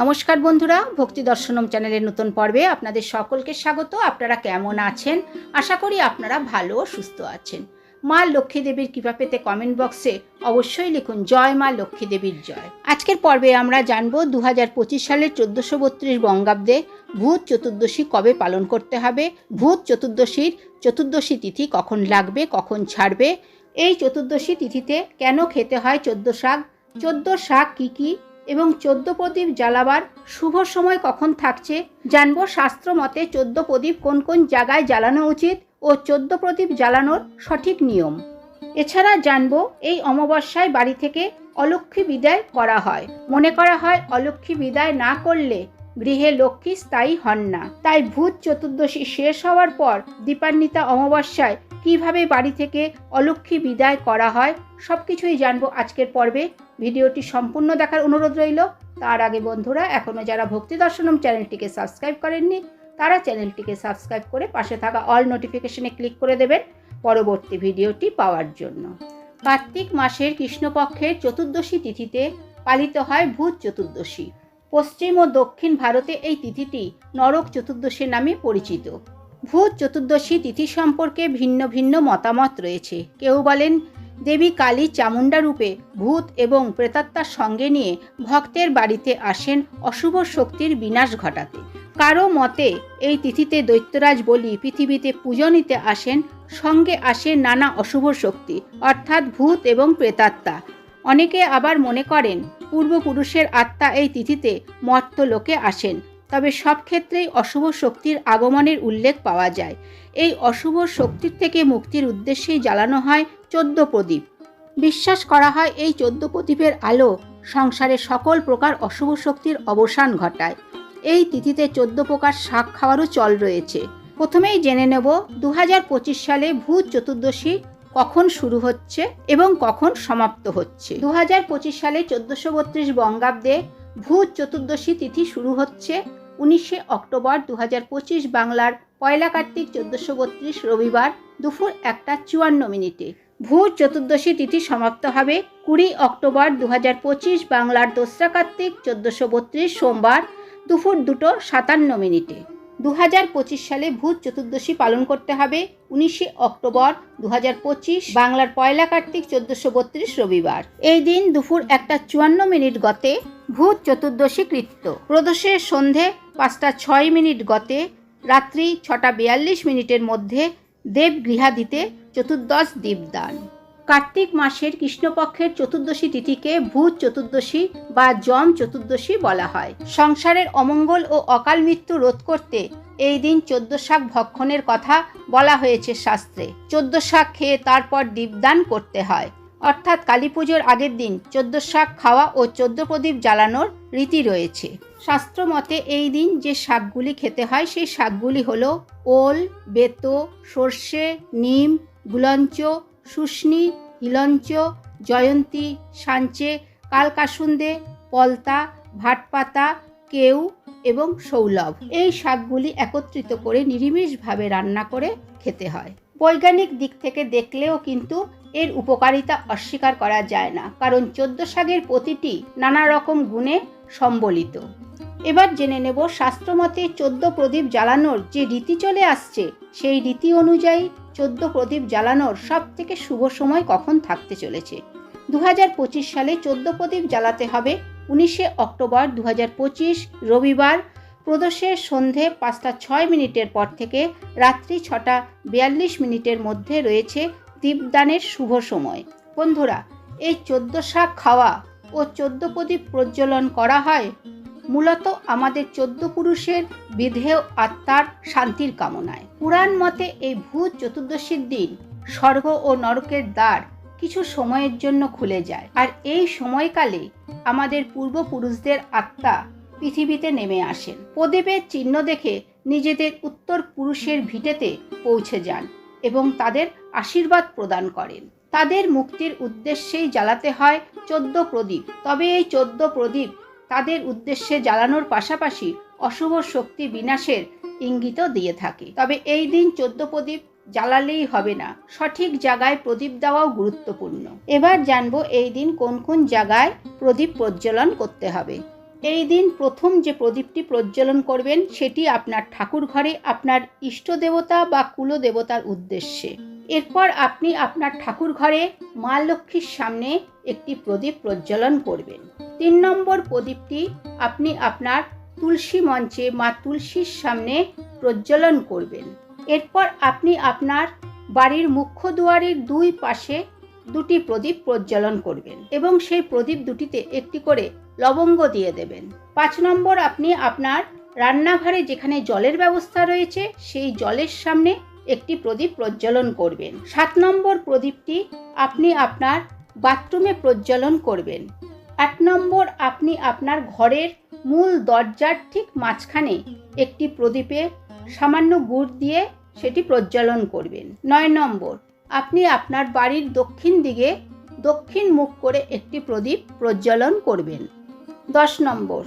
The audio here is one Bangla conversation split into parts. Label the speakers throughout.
Speaker 1: নমস্কার বন্ধুরা, ভক্তি দর্শনম চ্যানেলের নতুন পর্বে আপনাদের সকলকে স্বাগত। আপনারা কেমন আছেন? আশা করি আপনারা ভালো সুস্থ আছেন। মা লক্ষ্মী দেবীর কৃপা পেতে কমেন্ট বক্সে অবশ্যই লিখুন, জয় মা লক্ষ্মী দেবীর জয়। আজকের পর্বে আমরা জানব দু হাজার পঁচিশ সালের চোদ্দোশো বত্রিশ বঙ্গাব্দে ভূত চতুর্দশী কবে পালন করতে হবে? ভূত চতুর্দশীর চতুর্দশী তিথি কখন লাগবে, কখন ছাড়বে? এই চতুর্দশী তিথিতে কেন খেতে হয় চোদ্দ শাক? চোদ্দ শাক কী কী এবং চোদ্দ প্রদীপ জ্বালাবার শুভ সময় কখন থাকছে জানব শাস্ত্র মতে চোদ্দ প্রদীপ কোন কোন জায়গায় জ্বালানো উচিত ও চোদ্দ প্রদীপ জ্বালানোর সঠিক নিয়ম। এছাড়া জানব এই অমাবস্যায় বাড়ি থেকে অলক্ষ্মী বিদায় করা হয়। মনে করা হয় অলক্ষ্মী বিদায় না করলে গৃহে লক্ষ্মী স্থায়ী হন না। তাই ভূত চতুর্দশী শেষ হওয়ার পর দীপান্বিতা অমাবস্যায় কীভাবে বাড়ি থেকে অলক্ষ্মী বিদায় করা হয় সব কিছুই জানব আজকের পর্বে। ভিডিওটি সম্পূর্ণ দেখার অনুরোধ রইল। তার আগে বন্ধুরা এখনও যারা ভক্তি দর্শনম চ্যানেলটিকে সাবস্ক্রাইব করেননি, তারা চ্যানেলটিকে সাবস্ক্রাইব করে পাশে থাকা অল নোটিফিকেশনে ক্লিক করে দেবেন পরবর্তী ভিডিওটি পাওয়ার জন্য। কার্তিক মাসের কৃষ্ণপক্ষের চতুর্দশী তিথিতে পালিত হয় ভূত চতুর্দশী। পশ্চিম ও দক্ষিণ ভারতে এই তিথিটি নরক চতুর্দশী নামে পরিচিত। ভূত চতুর্দশী তিথি সম্পর্কে ভিন্ন ভিন্ন মতামত রয়েছে। কেউ বলেন, দেবী কালী চামুণ্ডা রূপে ভূত এবং প্রেতাত্মার সঙ্গে নিয়ে ভক্তের বাড়িতে আসেন অশুভ শক্তির বিনাশ ঘটাতে। কারও মতে, এই তিথিতে দৈত্যরাজ বলি পৃথিবীতে পুজো নিতে আসেন, সঙ্গে আসে নানা অশুভ শক্তি, অর্থাৎ ভূত এবং প্রেতাত্মা। অনেকে আবার মনে করেন, পূর্বপুরুষের আত্মা এই তিথিতে মর্ত লোকে আসেন। তবে সব ক্ষেত্রেই অশুভ শক্তির আগমনের উল্লেখ পাওয়া যায়। এই অশুভ শক্তির থেকে মুক্তির উদ্দেশ্যেই জ্বালানো হয় চোদ্দ প্রদীপ। বিশ্বাস করা হয় এই চোদ্দ প্রদীপের আলো সংসারে সকল প্রকার অশুভ শক্তির অবসান ঘটায়। এই তিথিতে চোদ্দ প্রকার শাক খাওয়ারও চল রয়েছে। প্রথমেই জেনে নেব দু হাজার পঁচিশ সালে ভূত চতুর্দশী কখন শুরু হচ্ছে এবং কখন সমাপ্ত হচ্ছে। দু হাজার পঁচিশ সালে চোদ্দশো বত্রিশ বঙ্গাব্দে ভূত চতুর্দশী তিথি শুরু হচ্ছে উনিশে অক্টোবর দু হাজার পঁচিশ বাংলার পয়লা কার্তিক চোদ্দশো বত্রিশ রবিবার দুপুর একটা চুয়ান্ন মিনিটে। ভূত চতুর্দশী তিথি সমাপ্ত হবে কুড়ি অক্টোবর দু হাজার পঁচিশ বাংলার দোসরা কার্তিক চোদ্দশো বত্রিশ সোমবার দুপুর দুটো সাতান্ন মিনিটে। দু হাজার পঁচিশ সালে ভূত চতুর্দশী পালন করতে হবে, উনিশে অক্টোবর দু হাজার পঁচিশ, বাংলার পয়লা কার্তিক চোদ্দশো বত্রিশ রবিবার। এই দিন দুপুর একটা চুয়ান্ন মিনিট গতে ভূত চতুর্দশী কৃত্য। প্রদোষের সন্ধে পাঁচটা ছয় মিনিট গতে রাত্রি ছটা বিয়াল্লিশ মিনিটের মধ্যে দেব গৃহাদিতে চতুর্দশ দীপদান। কার্তিক মাসের কৃষ্ণপক্ষের চতুর্দশী তিথিকে ভূত চতুর্দশী বা যম চতুর্দশী বলা হয়। সংসারের অমঙ্গল ও অকাল মৃত্যু রোধ করতে এই দিন চোদ্দ শাক ভক্ষণের কথা বলা হয়েছে শাস্ত্রে। চোদ্দ শাক খেয়ে তারপর দীপদান করতে হয়। অর্থাৎ কালী পুজোর আগের দিন চোদ্দ শাক খাওয়া ও চোদ্দ প্রদীপ জ্বালানোর রীতি রয়েছে। শাস্ত্র মতে এই দিন যে শাকগুলি খেতে হয় সেই শাকগুলি হলো ওল, বেতো, সর্ষে, নিম, গুলঞ্চ শুষ্নি হিলঞ্চ জয়ন্তী, সাঞ্চে, কালকাসুন্দে, পলতা, ভাটপাতা, কেউ এবং সৌলভ। এই শাকগুলি একত্রিত করে নিরামিষভাবে রান্না করে খেতে হয়। বৈজ্ঞানিক দিক থেকে দেখলেও কিন্তু এর উপকারিতা অস্বীকার করা যায় না, কারণ চোদ্দ শাকের প্রতিটি নানা রকম গুণে সম্বলিত। এবার জেনে নেব শাস্ত্রমতে চোদ্দ প্রদীপ জ্বালানোর যে রীতি চলে আসছে, সেই রীতি অনুযায়ী চোদ্দ প্রদীপ জ্বালানোর সব থেকে শুভ সময় কখন থাকতে চলেছে? দু হাজার পঁচিশ সালে চোদ্দ প্রদীপ জ্বালাতে হবে, উনিশে অক্টোবর দু হাজার পঁচিশ, রবিবার, প্রদোষের সন্ধে পাঁচটা ছয় মিনিটের পর থেকে রাত্রি ছটা বিয়াল্লিশ মিনিটের মধ্যে রয়েছে দীপদানের শুভ সময়। বন্ধুরা, এই চোদ্দ শাক খাওয়া ও চোদ্দ প্রদীপ প্রজ্বলন করা হয় মূলত আমাদের চোদ্দ পুরুষের বিধেয় আত্মার শান্তির কামনায়। পুরাণ মতে এই ভূত চতুর্দশীর দিন স্বর্গ ও নরকের দ্বার কিছু সময়ের জন্য খুলে যায়। আর এই সময়কালে আমাদের পূর্বপুরুষদের আত্মা পৃথিবীতে নেমে আসেন প্রদীপের চিহ্ন দেখে নিজেদের উত্তর পুরুষের ভিটেতে পৌঁছে যান এবং তাদের আশীর্বাদ প্রদান করেন। তাদের মুক্তির উদ্দেশ্যেই জ্বালাতে হয় চোদ্দ প্রদীপ। তবে এই চোদ্দ প্রদীপ তাদের উদ্দেশ্যে জ্বালানোর পাশাপাশি অশুভ শক্তি বিনাশের ইঙ্গিতও দিয়ে থাকে। তবে এই দিন চোদ্দ প্রদীপ জ্বালালেই হবে না। সঠিক জায়গায় প্রদীপ দেওয়াও গুরুত্বপূর্ণ। এবার জানব এই দিন কোন কোন জায়গায় প্রদীপ প্রজ্বলন করতে হবে। এই দিন প্রথম যে প্রদীপটি প্রজ্বলন করবেন সেটি আপনার ঠাকুর ঘরে, আপনার ইষ্ট দেবতা বা কুলদেবতার উদ্দেশ্যে। এরপর আপনি আপনার ঠাকুর ঘরে মা লক্ষ্মীর সামনে একটি প্রদীপ প্রজ্বলন করবেন। তিন নম্বর প্রদীপটি আপনি আপনার তুলসী মঞ্চে মা তুলসীর সামনে প্রজ্বলন করবেন। এরপর আপনি আপনার বাড়ির মুখ্য দুয়ারের দুই পাশে দুটি প্রদীপ প্রজ্বলন করবেন এবং সেই প্রদীপ দুটিতে একটি করে লবঙ্গ দিয়ে দেবেন। পাঁচ নম্বর আপনি আপনার রান্নাঘরে যেখানে জলের ব্যবস্থা রয়েছে, সেই জলের সামনে একটি প্রদীপ প্রজ্বলন করবেন। সাত নম্বর প্রদীপটি আপনি আপনার বাথরুমে প্রজ্বলন করবেন। আট নম্বর আপনি আপনার ঘরের মূল দরজার ঠিক মাঝখানে একটি প্রদীপে সামান্য গুড় দিয়ে সেটি প্রজ্বলন করবেন। নয় নম্বর, আপনি আপনার বাড়ির দক্ষিণ দিকে দক্ষিণ মুখ করে একটি প্রদীপ প্রজ্বলন করবেন। দশ নম্বর,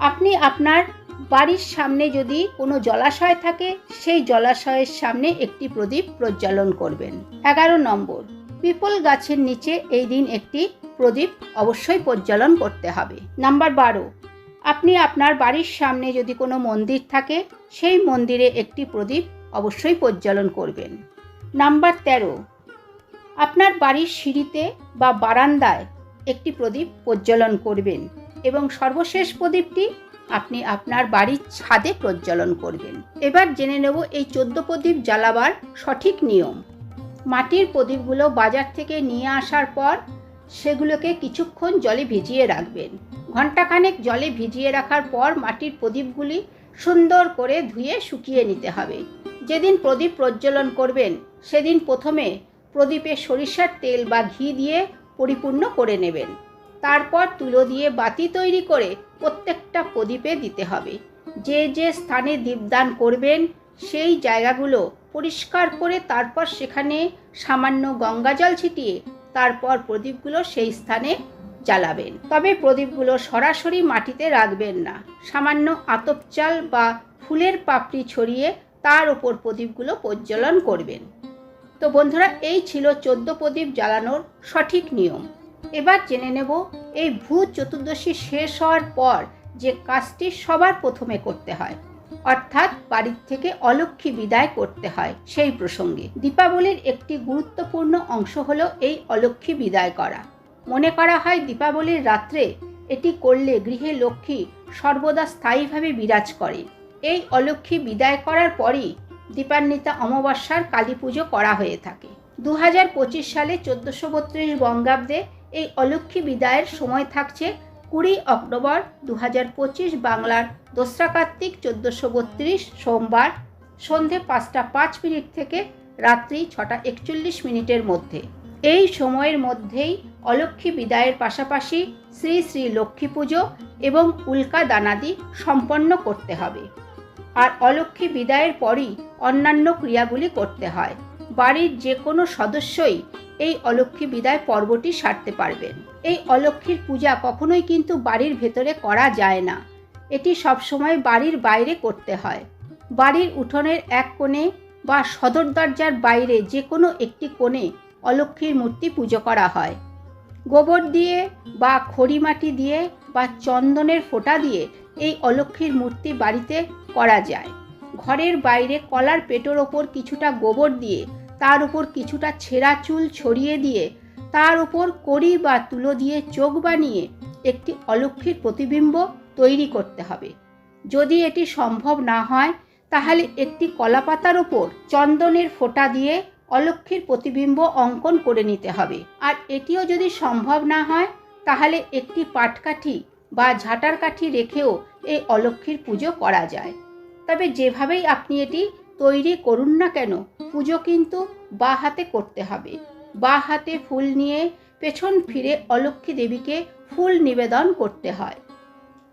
Speaker 1: আপনি আপনার বাড়ির সামনে যদি কোনো জলাশয় থাকে, সেই জলাশয়ের সামনে একটি প্রদীপ প্রজ্বলন করবেন। এগারো নম্বর, পিপল গাছের নিচে এই দিন একটি প্রদীপ অবশ্যই প্রজ্বলন করতে হবে। নাম্বার বারো, আপনি আপনার বাড়ির সামনে যদি কোনো মন্দির থাকে, সেই মন্দিরে একটি প্রদীপ অবশ্যই প্রজ্বলন করবেন। নাম্বার তেরো, আপনার বাড়ির সিঁড়িতে বা বারান্দায় একটি প্রদীপ প্রজ্বলন করবেন এবং সর্বশেষ প্রদীপটি আপনি আপনার বাড়ির ছাদে প্রজ্বলন করবেন। এবার জেনে নেব এই চোদ্দ প্রদীপ জ্বালাবার সঠিক নিয়ম। মাটির প্রদীপগুলো বাজার থেকে নিয়ে আসার পর সেগুলোকে কিছুক্ষণ জলে ভিজিয়ে রাখবেন। ঘণ্টাখানেক জলে ভিজিয়ে রাখার পর মাটির প্রদীপগুলি সুন্দর করে ধুয়ে শুকিয়ে নিতে হবে। যেদিন প্রদীপ প্রজ্বলন করবেন, সেদিন প্রথমে প্রদীপে সরিষার তেল বা ঘি দিয়ে পরিপূর্ণ করে নেবেন। তারপর তুলো দিয়ে বাতি তৈরি করে প্রত্যেকটা প্রদীপে দিতে হবে। যে যে স্থানে দীপদান করবেন, সেই জায়গাগুলো পরিষ্কার করে তারপর সেখানে সামান্য গঙ্গাজল ছিটিয়ে তারপর প্রদীপগুলো সেই স্থানে জ্বালাবেন। তবে প্রদীপগুলো সরাসরি মাটিতে রাখবেন না। সামান্য আতপ চাল বা ফুলের পাপড়ি ছড়িয়ে তার ওপর প্রদীপগুলো প্রজ্বলন করবেন। তো বন্ধুরা, এই ছিল চোদ্দ প্রদীপ জ্বালানোর সঠিক নিয়ম। এবার জেনে নেব এই ভূত চতুর্দশী শেষ হওয়ার পর যে কাজটি সবার প্রথমে করতে হয়। অর্থাৎ বাড়ির থেকে অলক্ষী বিদায় করতে হয় সেই প্রসঙ্গে। দীপাবলির একটি গুরুত্বপূর্ণ অংশ হলো এই অলক্ষী বিদায় করা। মনে করা হয় দীপাবলির রাত্রে এটি করলে গৃহে লক্ষ্মী সর্বদা স্থায়ীভাবে বিরাজ করে এই অলক্ষী বিদায় করার পরই দীপান্বিতা অমাবস্যার কালী পুজো করা হয়ে থাকে। দু সালে চোদ্দোশো বত্রিশ বঙ্গাব্দে এই অলক্ষী বিদায়ের সময় থাকছে কুড়ি অক্টোবর দু হাজার পঁচিশ বাংলার দোসরা কার্তিক চোদ্দোশো বত্রিশ সোমবার সন্ধে পাঁচটা পাঁচ মিনিট থেকে রাত্রি ছটা একচল্লিশ মিনিটের মধ্যে। এই সময়ের মধ্যেই অলক্ষী বিদায়ের পাশাপাশি শ্রী শ্রী লক্ষ্মী পুজো এবং উল্কা দানাদি সম্পন্ন করতে হবে। আর অলক্ষী বিদায়ের পরই অন্যান্য ক্রিয়াগুলি করতে হয়। বাড়ির যে কোনো সদস্যই এই অলক্ষী বিদায় পর্বটি সারতে পারবেন। এই অলক্ষীর পূজা কখনোই কিন্তু বাড়ির ভেতরে করা যায় না। এটি সবসময় বাড়ির বাইরে করতে হয়। বাড়ির উঠোনের এক কোণে বা সদর দরজার বাইরে যে কোনো একটি কোণে অলক্ষীর মূর্তি পুজো করা হয়। গোবর দিয়ে বা খড়ি মাটি দিয়ে বা চন্দনের ফোঁটা দিয়ে এই অলক্ষীর মূর্তি বাড়িতে করা যায়। ঘরের বাইরে কলার পেটোর ওপর কিছুটা গোবর দিয়ে তার উপর কিছুটা ছেঁড়া চুল ছড়িয়ে দিয়ে, তার উপর কড়ি বা তুলো দিয়ে চোখ বানিয়ে একটি অলক্ষীর প্রতিবিম্ব তৈরি করতে হবে। যদি এটি সম্ভব না হয়, তাহলে একটি কলাপাতার ওপর চন্দনের ফোঁটা দিয়ে অলক্ষীর প্রতিবিম্ব অঙ্কন করে নিতে হবে। আর এটিও যদি সম্ভব না হয়, তাহলে একটি পাটকাঠি বা ঝাঁটার কাঠি রেখেও এই অলক্ষীর পুজো করা যায়। তবে যেভাবেই আপনি এটি তৈরি করুন না কেন? পুজো কিন্তু বা হাতে করতে হবে। বা হাতে ফুল নিয়ে পেছন ফিরে অলক্ষ্মী দেবীকে ফুল নিবেদন করতে হয়।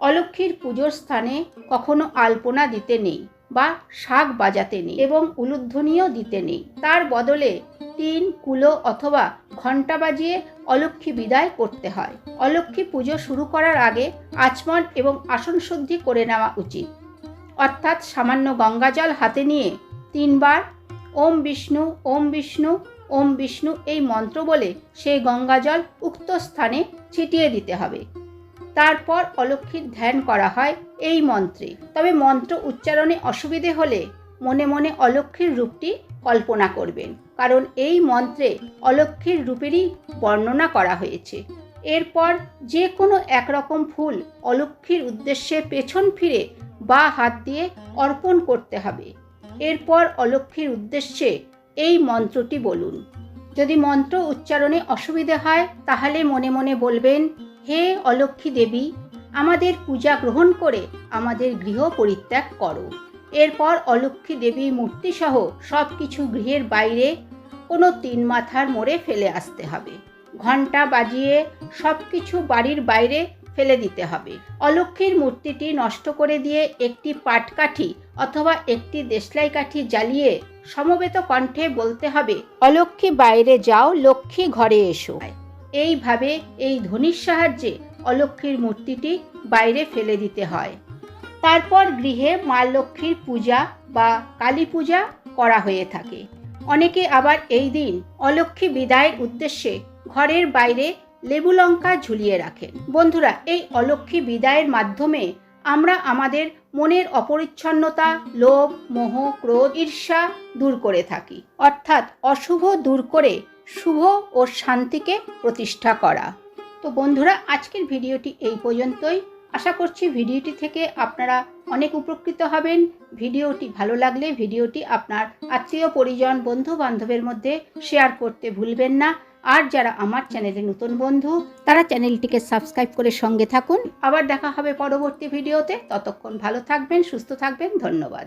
Speaker 1: অলক্ষীর পুজোর স্থানে কখনো আলপনা দিতে নেই বা শাক বাজাতে নেই এবং উলুধ্বনিও দিতে নেই। তার বদলে তিন, কুলো অথবা ঘণ্টা বাজিয়ে অলক্ষ্মী বিদায় করতে হয়। অলক্ষ্মী পুজো শুরু করার আগে আচমন এবং আসন শুদ্ধি করে নেওয়া উচিত। অর্থাৎ সামান্য গঙ্গাজল হাতে নিয়ে তিনবার ওম বিষ্ণু ওম বিষ্ণু ওম বিষ্ণু এই মন্ত্র বলে সেই গঙ্গাজল উক্ত স্থানে ছিটিয়ে দিতে হবে। তারপর অলক্ষীর ধ্যান করা হয় এই মন্ত্রে। তবে মন্ত্র উচ্চারণে অসুবিধে হলে মনে মনে অলক্ষীর রূপটি কল্পনা করবেন, কারণ এই মন্ত্রে অলক্ষীর রূপেরই বর্ণনা করা হয়েছে। এরপর যে কোনো একরকম ফুল অলক্ষীর উদ্দেশ্যে পেছন ফিরে বা হাত দিয়ে অর্পণ করতে হবে। এরপর অলক্ষীর উদ্দেশ্যে এই মন্ত্রটি বলুন। যদি মন্ত্র উচ্চারণে অসুবিধে হয়, তাহলে মনে মনে বলবেন, হে অলক্ষী দেবী, আমাদের পূজা গ্রহণ করে আমাদের গৃহ পরিত্যাগ করো। এরপর অলক্ষী দেবী মূর্তিসহ সব কিছু গৃহের বাইরে কোনো তিন মাথার মোড়ে ফেলে আসতে হবে। ঘণ্টা বাজিয়ে সব কিছু বাড়ির বাইরে ফেলে দিতে হবে। অলক্ষীর মূর্তিটি নষ্ট করে দিয়ে একটি পাটকাঠি অথবা একটি দেশলাই কাঠি জ্বালিয়ে সমবেত কণ্ঠে বলতে হবে অলক্ষী বাইরে যাও, লক্ষ্মী ঘরে এসো। এইভাবে এই ধ্বনির সাহায্যে অলক্ষীর মূর্তিটি বাইরে ফেলে দিতে হয়। তারপর গৃহে মা লক্ষ্মীর পূজা বা কালী পূজা করা হয়ে থাকে। অনেকে আবার এই দিন অলক্ষ্মী বিদায়ের উদ্দেশ্যে ঘরের বাইরে লেবু লঙ্কা ঝুলিয়ে রাখেন বন্ধুরা, এই অলক্ষ্মী বিদায়ের মাধ্যমে আমরা আমাদের মনের অপরিচ্ছন্নতা, লোভ, মোহ, ক্রোধ, ঈর্ষা দূর করে থাকি। অর্থাৎ অশুভ দূর করে শুভ ও শান্তিকে প্রতিষ্ঠা করা। তো বন্ধুরা, আজকের ভিডিওটি এই পর্যন্তই। আশা করছি ভিডিওটি থেকে আপনারা অনেক উপকৃত হবেন। ভিডিওটি ভালো লাগলে ভিডিওটি আপনার আত্মীয়, পরিজন বন্ধু বান্ধবের মধ্যে শেয়ার করতে ভুলবেন না। আর যারা আমার চ্যানেলে নতুন বন্ধু, তারা চ্যানেলটিকে সাবস্ক্রাইব করে সঙ্গে থাকুন। আবার দেখা হবে পরবর্তী ভিডিওতে। ততক্ষণ ভালো থাকবেন, সুস্থ থাকবেন। ধন্যবাদ।